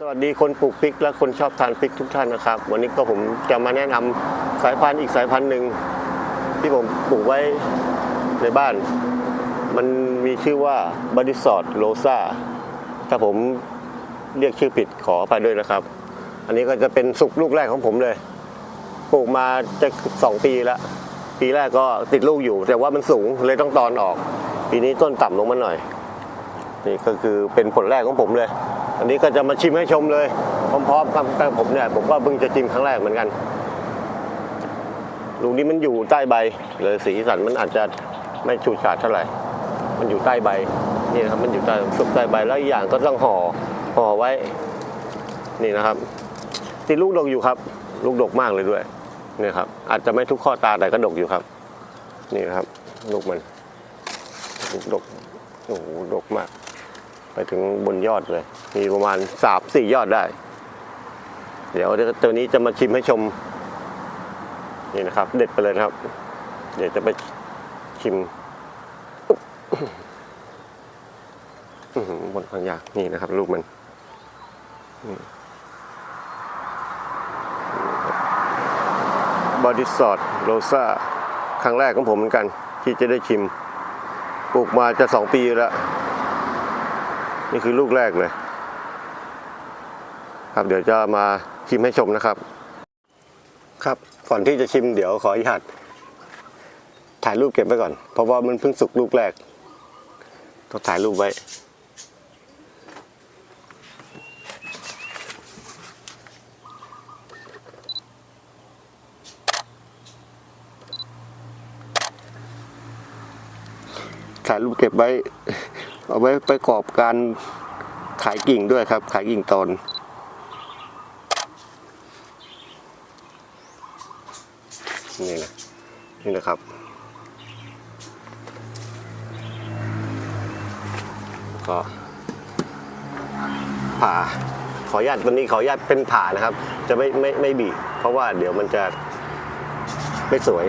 สวัสดีคนปลูกพริกและคนชอบทานพริกทุกท่านนะครับ วันนี้ก็ผมจะมาแนะนำสายพันธุ์อีกสายพันธุ์หนึ่งที่ผมปลูกไว้ในบ้าน มันมีชื่อว่าบ o ดิสอดโ o ซาถ้าผมเรียกชื่อผิดขอไปด้วยนะครับ อันนี้ก็จะเป็นสุกลูกแรกของผมเลย ปลูกมาจะสองปีแล้วปีแรกก็ติดลูกอยู่ แต่ว่ามันสูงเลยต้องตอนออก ปีนี้ต้นต่ำลงมาหน่อย นี่ก็คือเป็นผลแรกของผมเลย อันนี้ก็จะมาชิมให้ชมเลยพร้อมๆกับกับผมเนี่ยผมก็เพิ่งจะชิมครั้งแรกเหมือนกันลูกนี้มันอยู่ใต้ใบเลยสีสันมันอาจจะไม่ฉูดฉาดเท่าไหร่ มันอยู่ใต้ใบนี่นะครับมันอยู่ใต้ซุกใต้ใบแล้วอีกอย่างก็ต้องห่อห่อไว้ นี่นะครับติดลูกดกอยู่ครับ ลูกดกมากเลยด้วยนี่ครับ อาจจะไม่ทุกข้อตาแต่ก็ดกอยู่ครับ นี่นะครับ ลูกมันลูกดกโอ้โหดกมาก ไปถึงบนยอดเลย มีประมาณสามสี่ยอดได้ เดี๋ยวตัวนี้จะมาชิมให้ชม นี่นะครับ เด็ดไปเลยครับ เดี๋ยวจะไปชิมบนความยากนี่นะครับ ลูกมันบอดี้สอดโรซ่าครั้งแรกของผมเหมือนกัน ที่จะได้ชิม ปลูกมาจะสองปีแล้ว นี่คือลูกแรกเลย ครับเดี๋ยวจะมาชิมให้ชมนะครับ ครับก่อนที่จะชิมเดี๋ยวขออนุญาตถ่ายรูปเก็บไว้ก่อน เพราะว่ามันเพิ่งสุกลูกแรกต้องถ่ายรูปไว้ ถ่ายรูปเก็บไว้ เอาไว้ประกอบการขายกิ่งด้วยครับ ขายกิ่งตอนนี่นะนี่นะครับก็ผ่าขออนุญาตวันนี้ขออนุญาตเป็นผ่านะครับ จะไม่ไม่ไม่บีบเพราะว่าเดี๋ยวมันจะไม่สวย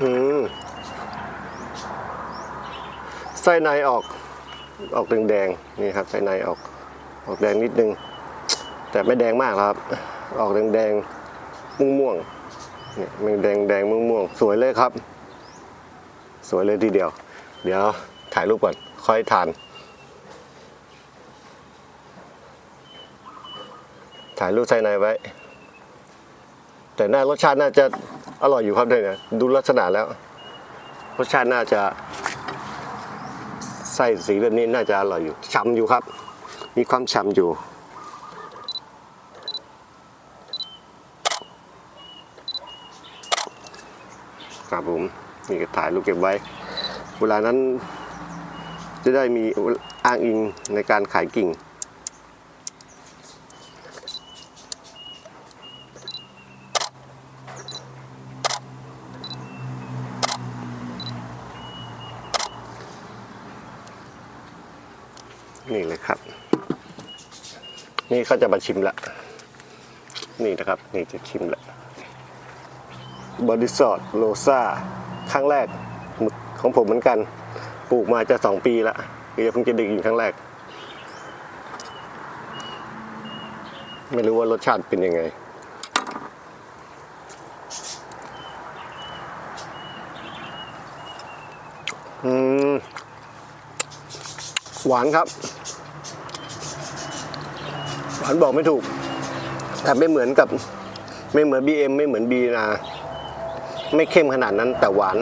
อืมไส้ในออก ออกแดงๆนี่ครับไส้ในออก ออกแดงนิดนึง แต่ไม่แดงมากครับ ออกแดงๆม่วงม่วงๆเนี่ยมันแดงแดงม่วงม่วงๆสวยเลยครับ สวยเลยทีเดียว เดี๋ยวถ่ายรูปก่อนค่อยทาน ถ่ายรูปไส้ในไว้ แต่น่ารสชาติน่าจะ อร่อยอยู่ครับเนี่ยนะดูลักษณะแล้วรสชาติน่าจะไส้สีแบบนี้น่าจะอร่อยอยู่ฉ่ำอยู่ครับ มีความฉ่ำอยู่ ครับผมนี่ก็ถ่ายรูปเก็บไว้ เวลานั้นจะได้มีอ้างอิงในการขายกิ่ง นี่เลยครับ นี่เขาจะมาชิมละ นี่นะครับ นี่จะชิมละบอดี้สอดโลซาครั้งแรกของผมเหมือนกัน ปลูกมาจะสองปีละเดี๋ยวเพิ่งจะด้กินครั้งแรก ไม่รู้ว่ารสชาติเป็นยังไง หวานครับ หวานบอกไม่ถูก แต่ไม่เหมือนกับ ไม่เหมือน BM ไม่เหมือน B นาไม่เข้มขนาดนั้น แต่หวาน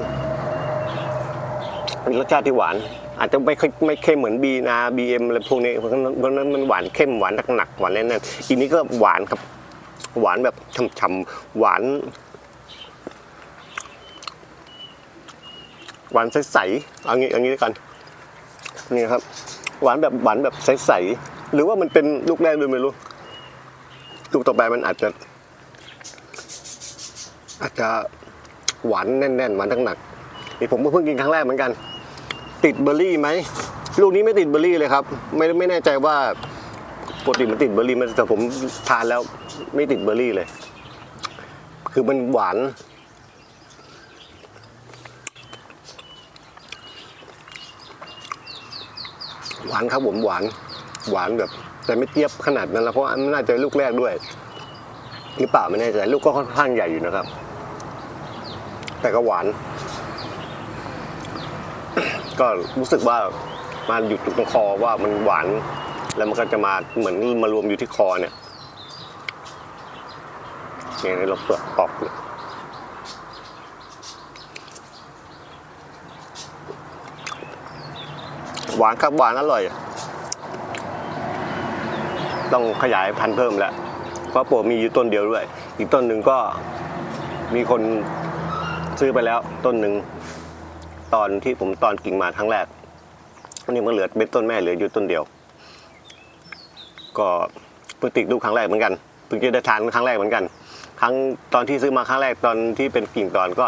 เป็นรสชาติที่หวาน อาจจะไม่ค่อยไม่เข้มเหมือน B นา BM อะไรพวกนี้เพราะนั้นมันหวานเข้มหวานหนักหวานแน่นๆอีนี้ก็หวานครับ หวานแบบฉ่ำๆหวานหวานใสๆเอางี้เอางี้ด้วยกัน นี่ครับ หวานแบบหวานแบบใสๆหรือว่ามันเป็นลูกแรกด้วยไม่รู้ลูกต่อไปมันอาจจะ อาจจะหวานแน่นๆหวานหนักๆนี่ผมก็เพิ่งกินครั้งแรกเหมือนกัน ติดเบอร์รี่ไหมลูกนี้ไม่ติดเบอร์รี่เลยครับ ไม่ไม่แน่ใจว่าปกติมันติดเบอร์รี่ไหมันแต่ผมทานแล้วไม่ติดเบอร์รี่เลย คือมันหวาน หวานครับผมหวานหวานแบบ แต่ไม่เจี๊ยบขนาดนั้นแล้วเพราะว่ามันน่าจะลูกแรกด้วยหรือเปล่าไม่แน่ใจลูกก็ค่อนข้างใหญ่อยู่นะครับ แต่ก็หวาน ก็รู้สึกว่ามาหยุดตรงคอว่ามันหวาน แล้วมันก็จะมาเหมือนมารวมอยู่ที่คอเนี่ยเนี่ยเราเปลือกออกเลย หวานครับหวานอร่อย ต้องขยายพันธุ์เพิ่มแล้วเพราะปลูกมีอยู่ต้นเดียวด้วย อีกต้นหนึ่งก็มีคนซื้อไปแล้วต้นหนึ่งตอนที่ผมตอนกิ่งมาครั้งแรกอันนี้มันเหลือเป็นต้นแม่เหลืออยู่ต้นเดียว ก็เพิ่งติดลูกครั้งแรกเหมือนกันเพิ่งจะได้ทานครั้งแรกเหมือนกัน ครั้งตอนที่ซื้อมาครั้งแรกตอนที่เป็นกิ่งตอนก็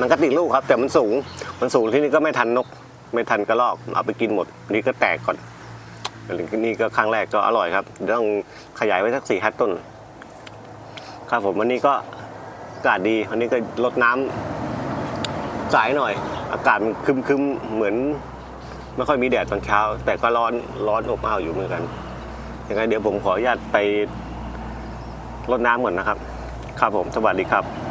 มันก็ติดลูกครับ แต่มันสูงมันสูงที่นี่ก็ไม่ทันนก ไม่ทันกระรอกเอาไปกินหมดนี่ก็แตกก่อนนี่ก็ครั้งแรกก็อร่อยครับเดี๋ยวต้องขยายไว้สักสี่ห้าต้น ครับผมวันนี้ก็อากาศดีวันนี้ก็ลดน้ำสายหน่อย อากาศมันคึมๆเหมือนไม่ค่อยมีแดดตอนเช้า แต่ก็ร้อนร้อนอบอ้าวอยู่เหมือนกันยังไงเดี๋ยวผมขออนุญาตไปรดน้ำก่อนนะครับ ครับผมสวัสดีครับ